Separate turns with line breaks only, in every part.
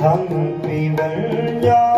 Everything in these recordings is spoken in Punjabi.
thân vì vẫn do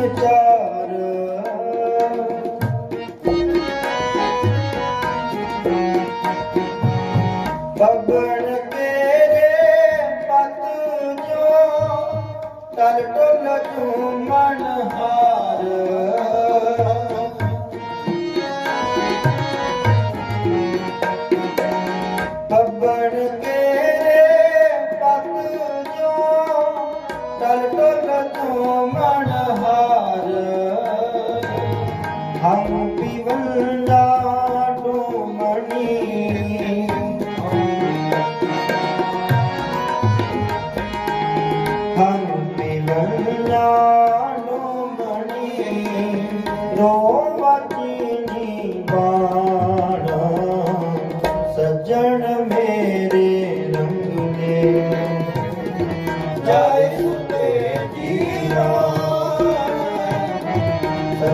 Yeah.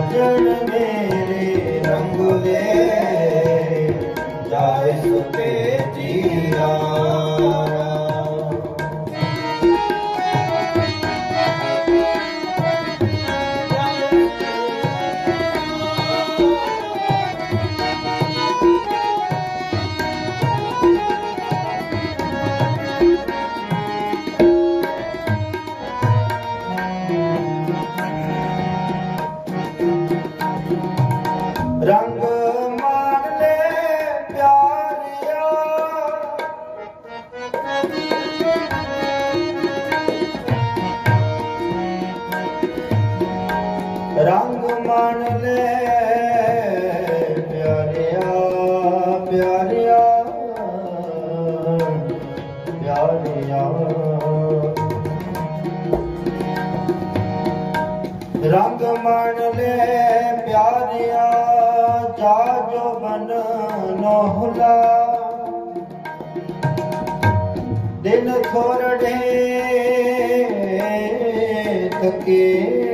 ਸਜਣ ਮੇਰੇ ਰੰਗ ਲੈ ਜਾਏ ਸੁਤੇ ਜੀਰਾ ਰੰਗ ਮਨ ਲੈ ਪਿਆਰਿਆ ਪਿਆਰਿਆ ਪਿਆਰਿਆ ਰੰਗ ਮਨ ਲੈ ਪਿਆਰਿਆ ਜਾ ਜੋ ਮਨ ਨੋਹਲਾ ਦਿਨ ਖੋਰੜੇ ਤਕੇ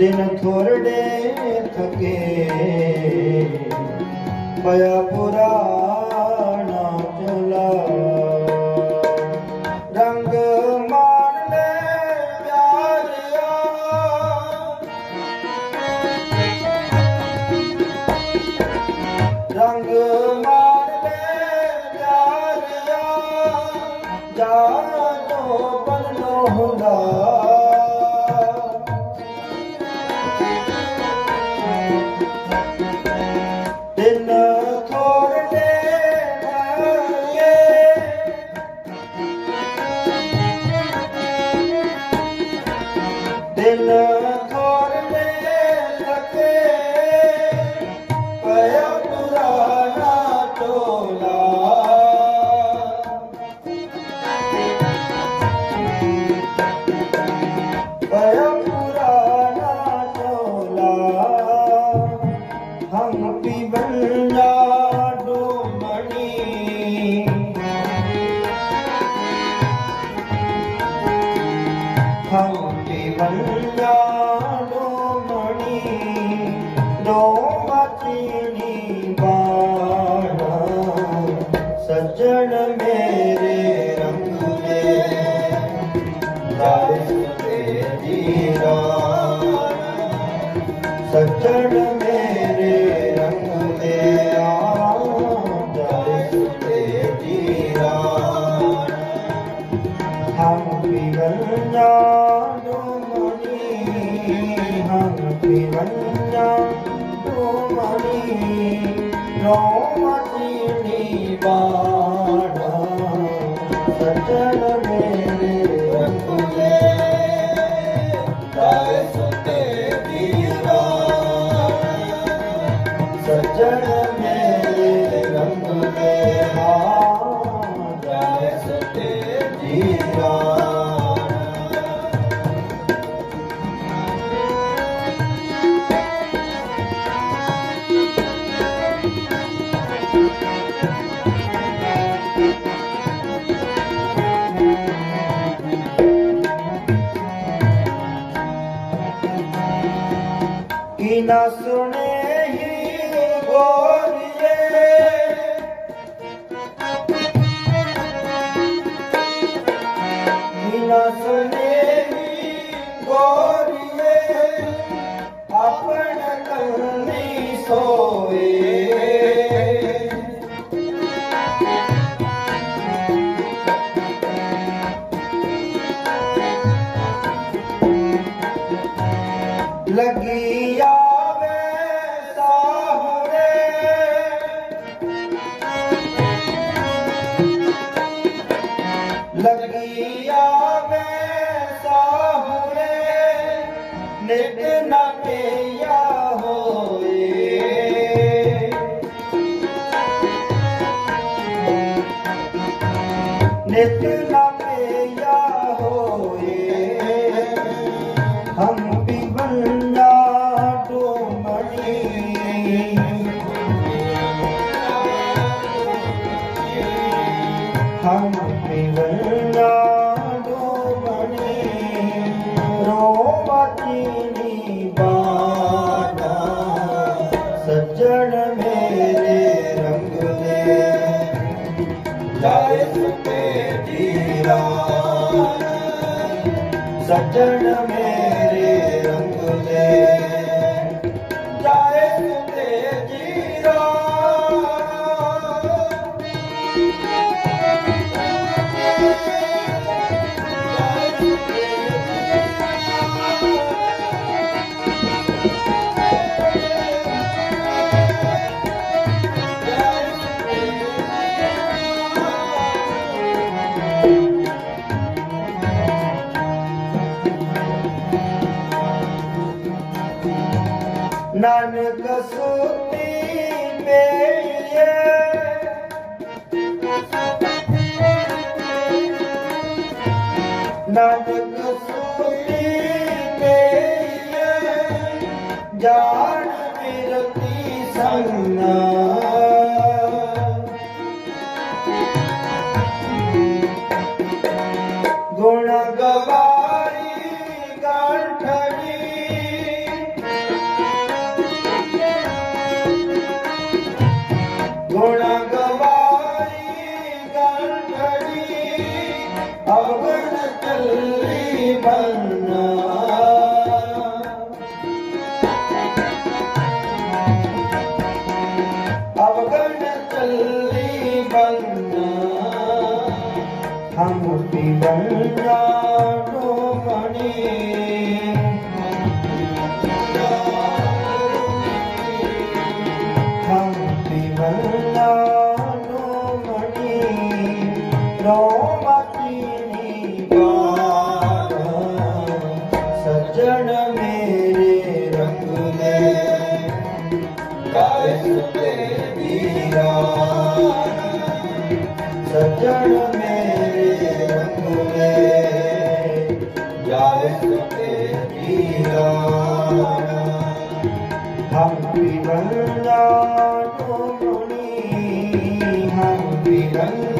ਦਿਨ ਥੋੜੇ ਥਕੇ। ਪਿਆ ਪੁਰਾਣਾ ਚੋਲਾ। ਰੰਗ ਮਾਨ ਲੈ ਪਿਆਰਿਆ। ਰੰਗ ਮਾਨ ਲੈ ਪਿਆਰਿਆ। ਜਾ ਤੋ ਹੁੰਦਾ। ਦਿਨ ਥੋੜਨੇ ਤੱਕੇ ਪਿਆ ਪੁਰਾਣਾ ਟੋਲਾ। ਪਿਆ ਪੁਰਾਣਾ ਟੋਲਾ ਹਮ ਪੀਵੰਜਾ Oh, my dear, my dear, my ਨਾ ਸੁਣੇ ਹੀ ਗੋਰੀਏ ਲੱਗੀ ਆਵੇ ਸਾਹਰੇ ਨਿਤ ਨਾ ਪਿਆ ਹੋਏ ਨਿਤ ਨਾ ਜਾਏ ਸੁਤੇ ਜੀਰਾ ਸੱਜਣ ਮੇਰੇ ਰੰਗ ਦੇ ਜਾਣ ਮਿਰਤੀ ਸੰਨਾ। ਗੁਣ ਗਵਾਈ हम पिबंगा मणि हम पिबंगा मणि रोमतीनी बारा सज्जन मेरे रंग में कैसे वीरा सज्जन Happy Ganga, Happy Ganga.